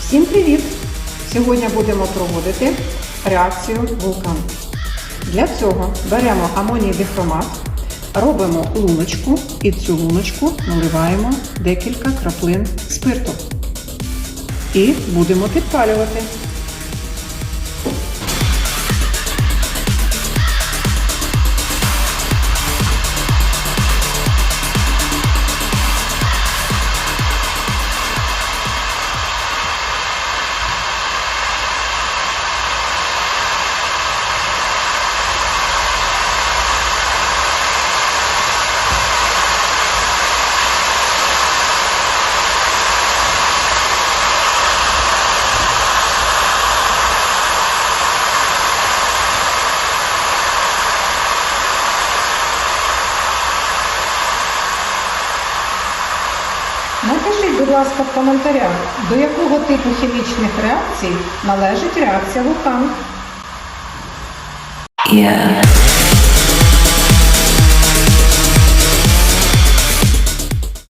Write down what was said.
Всім привіт! Сьогодні будемо проводити реакцію вулкан. Для цього беремо амоній дихромат, робимо луночку і цю луночку наливаємо декілька краплин спирту. І будемо підпалювати. Напишіть, будь ласка, в коментарях, до якого типу хімічних реакцій належить реакція вулкану. Yeah.